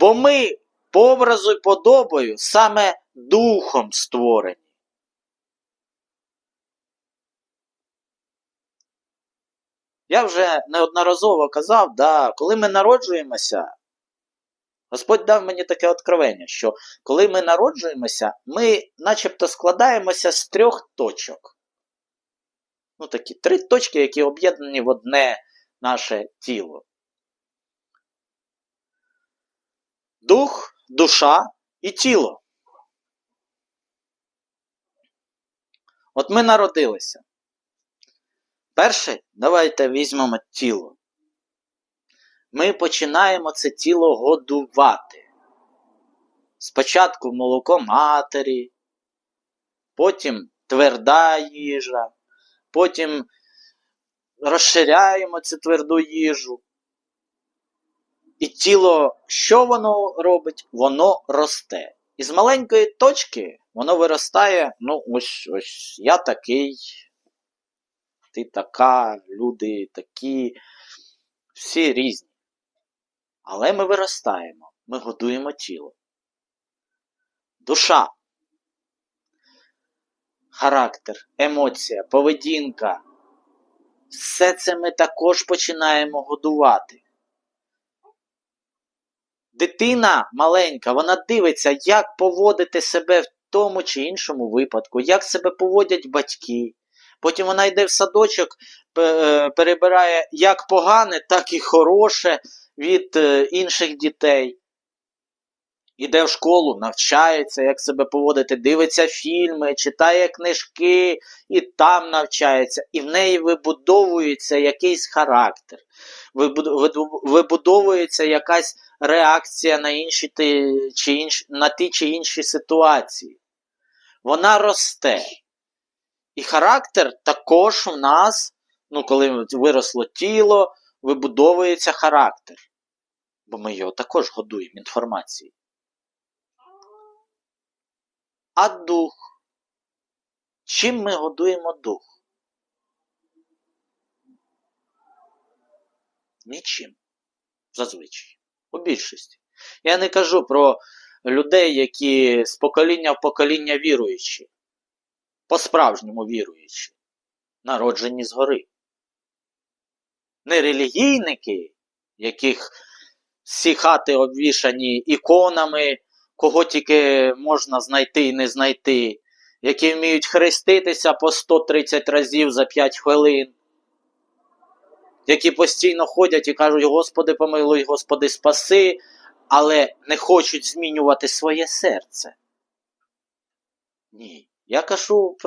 Бо ми по образу і подобою саме духом створені. Я вже неодноразово казав, да, коли ми народжуємося, Господь дав мені таке откровення, що коли ми народжуємося, ми начебто складаємося з трьох точок. Ну, такі три точки, які об'єднані в одне наше тіло. Дух, душа і тіло. От ми народилися. Перше, давайте візьмемо тіло. Ми починаємо це тіло годувати. Спочатку молоко матері, потім тверда їжа, потім розширяємо цю тверду їжу. І тіло, що воно робить? Воно росте. Із маленької точки воно виростає, ну, ось ось я такий, ти така, люди такі, всі різні. Але ми виростаємо, ми годуємо тіло. Душа, характер, емоція, поведінка. Все це ми також починаємо годувати. Дитина маленька, вона дивиться, як поводити себе в тому чи іншому випадку, як себе поводять батьки. Потім вона йде в садочок, е, перебирає як погане, так і хороше від е, інших дітей. Іде в школу, навчається, як себе поводити, дивиться фільми, читає книжки і там навчається. І в неї вибудовується якийсь характер, вибудовується якась реакція на інші чи інші, на ті чи інші ситуації. Вона росте. І характер також у нас, ну, коли виросло тіло, вибудовується характер. Бо ми його також годуємо інформацією. А дух. Чим ми годуємо дух? Нічим. Зазвичай. У більшості. Я не кажу про людей, які з покоління в покоління віруючі, по-справжньому віруючі, народжені згори. Не релігійники, яких всі хати обвішані іконами, кого тільки можна знайти і не знайти, які вміють хреститися по 130 разів за 5 хвилин, які постійно ходять і кажуть: Господи, помилуй, Господи, спаси, але не хочуть змінювати своє серце. Ні. Я кажу про